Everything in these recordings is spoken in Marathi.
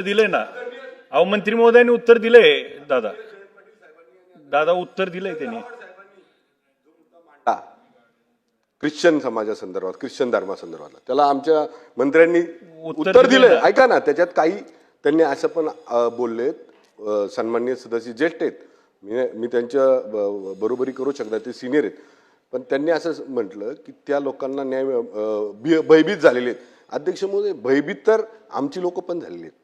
दिले ना? अहो मंत्री महोदयांनी उत्तर दिलंय दादा. दादा उत्तर दिलंय त्यांनी. ख्रिश्चन समाजासंदर्भात ख्रिश्चन धर्मासंदर्भात त्याला आमच्या मंत्र्यांनी उत्तर दिलंय दिलं. ऐका ना त्याच्यात काही त्यांनी असं पण बोललेत अ, सन्माननीय सदस्य ज्येष्ठ आहेत. मी मी त्यांच्या बरोबरी करू शकणार ते सिनियर आहेत. पण त्यांनी असं म्हटलं की त्या लोकांना न्याय भयभीत झालेले आहेत. अध्यक्ष महोदय भयभीत तर आमची लोक पण झालेली आहेत.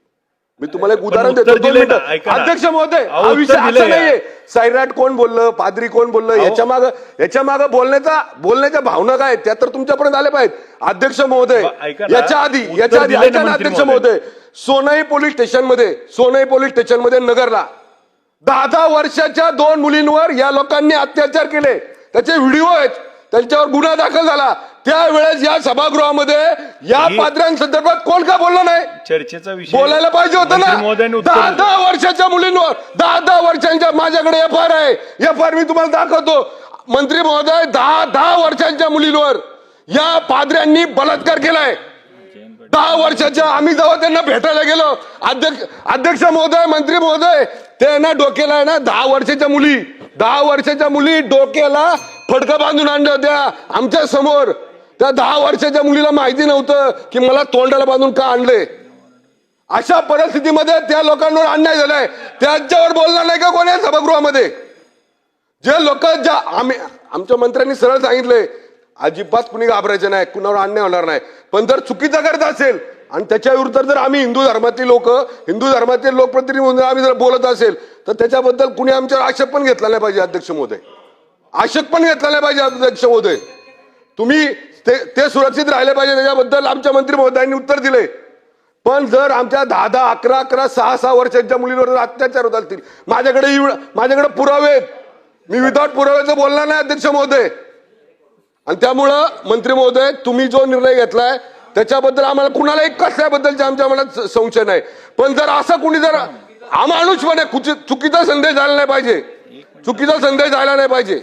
मी तुम्हाला एक उदाहरण देतो दोन मिनिटं. अध्यक्ष महोदय अहो, हा उत्तर विषय असा. नाहीये. सायराट कोण बोललं पादरी कोण बोललं याच्या माग याच्या माग बोलण्याचा बोलण्याच्या भावना काय आहेत, त्या तर तुमच्यापर्यंत आल्या पाहिजेत. अध्यक्ष महोदय ब- ऐका ना, याच्या आधी उत्तर याच्या आधी दिलंय ऐका ना मंत्री अध्यक्ष महोदय. महोदय. सोनई पोलीस स्टेशनमध्ये सोनई पोलीस स्टेशनमध्ये नगरला. दहा दहा वर्षाच्या दोन मुलींवर या लोकांनी अत्याचार केले. त्याचे व्हिडिओ आहेत. त्यांच्यावर गुन्हा दाखल झाला. त्यावेळेस या सभागृहामध्ये या पात्रांसंदर्भात कोण का बोललं नाही? चर्चेचा विषय बोलायला पाहिजे होतं ना. दहा. दहा वर्षाच्या मुलींवर दहा दहा वर्षांच्या माझ्याकडे एफ आर आहे. एफ आर मी तुम्हाला दाखवतो. मंत्री महोदय दहा दहा वर्षांच्या मुलींवर या पादऱ्यांनी बलात्कार केलाय. दहा वर्षाच्या आम्ही जेव्हा त्यांना भेटायला गेलो अध्यक्ष अध्यक्ष महोदय मंत्री महोदय ते ना डोक्याला आहे ना दहा वर्षाच्या मुली. दहा वर्षाच्या मुली डोक्याला फडकं बांधून आणल्या होत्या आमच्यासमोर. त्या दहा वर्षाच्या मुलीला माहिती नव्हतं की मला तोंडाला बांधून का आणले. अशा परिस्थितीमध्ये त्या लोकांवर अन्याय झालाय. त्यांच्यावर बोलणार नाही का कोणी सभागृहामध्ये? जे लोक ज्या आम्ही आमच्या मंत्र्यांनी सरळ सांगितलंय अजिबात कुणी घाबरायचं नाही कुणावर अन्याय होणार नाही. पण जर चुकीचा करत असेल आणि त्याच्या विरुद्ध जर आम्ही हिंदू धर्मातील लोक हिंदू धर्मातील लोकप्रतिनिधी म्हणून आम्ही जर बोलत असेल तर त्याच्याबद्दल कुणी आमच्यावर आक्षेप पण घेतला नाही पाहिजे अध्यक्ष महोदय. आशक पण घेतला नाही पाहिजे अध्यक्ष महोदय. तुम्ही ते ते सुरक्षित राहिले पाहिजे त्याच्याबद्दल आमच्या मंत्री महोदयांनी उत्तर दिले पण जर आमच्या दहा दहा अकरा अकरा सहा सहा वर्षांच्या मुलींवर अत्याचार होत असतील माझ्याकडे माझ्याकडे पुरावे आहेत. मी विदाउट पुराव्याचं बोलणार नाही अध्यक्ष महोदय. आणि त्यामुळं मंत्री महोदय तुम्ही जो निर्णय घेतलाय त्याच्याबद्दल आम्हाला कुणालाही कसल्याबद्दलचे आमच्या मनात संशय नाही. पण जर असं कुणी जर अमानुषपणे चुकीचा संदेश झाला नाही पाहिजे चुकीचा संदेश झाला नाही पाहिजे